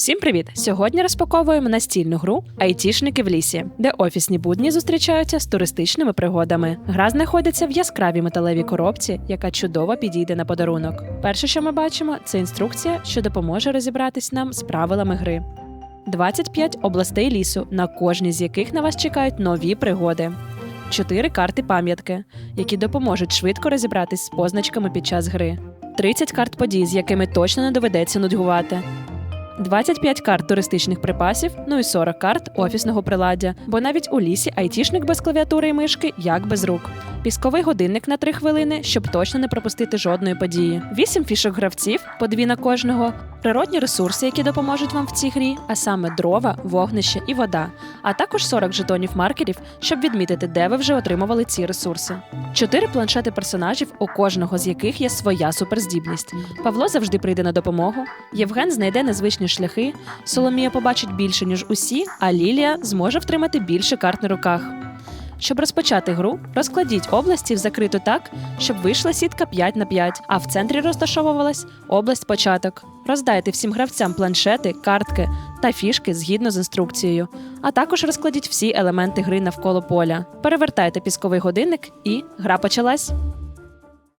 Всім привіт! Сьогодні розпаковуємо настільну гру Айтішники в лісі, де офісні будні зустрічаються з туристичними пригодами. Гра знаходиться в яскравій металевій коробці, яка чудово підійде на подарунок. Перше, що ми бачимо, це інструкція, що допоможе розібратись нам з правилами гри. 25 областей лісу, на кожній з яких на вас чекають нові пригоди. 4 карти пам'ятки, які допоможуть швидко розібратись з позначками під час гри. 30 карт подій, з якими точно не доведеться нудьгувати. 25 карт туристичних припасів, ну і 40 карт офісного приладдя, бо навіть у лісі айтішник без клавіатури і мишки як без рук. Пісковий годинник на 3 хвилини, щоб точно не пропустити жодної події. 8 фішок гравців, по дві на кожного, природні ресурси, які допоможуть вам в цій грі, а саме дрова, вогнище і вода, а також 40 жетонів маркерів, щоб відмітити, де ви вже отримували ці ресурси. Чотири планшети персонажів, у кожного з яких є своя суперздібність. Павло завжди прийде на допомогу. Євген знайде незвичні шляхи. Соломія побачить більше ніж усі, а Лілія зможе втримати більше карт на руках. Щоб розпочати гру, розкладіть області в закриту так, щоб вийшла сітка 5 на 5, а в центрі розташовувалась область початок. Роздайте всім гравцям планшети, картки та фішки згідно з інструкцією, а також розкладіть всі елементи гри навколо поля. Перевертайте пісковий годинник і гра почалась.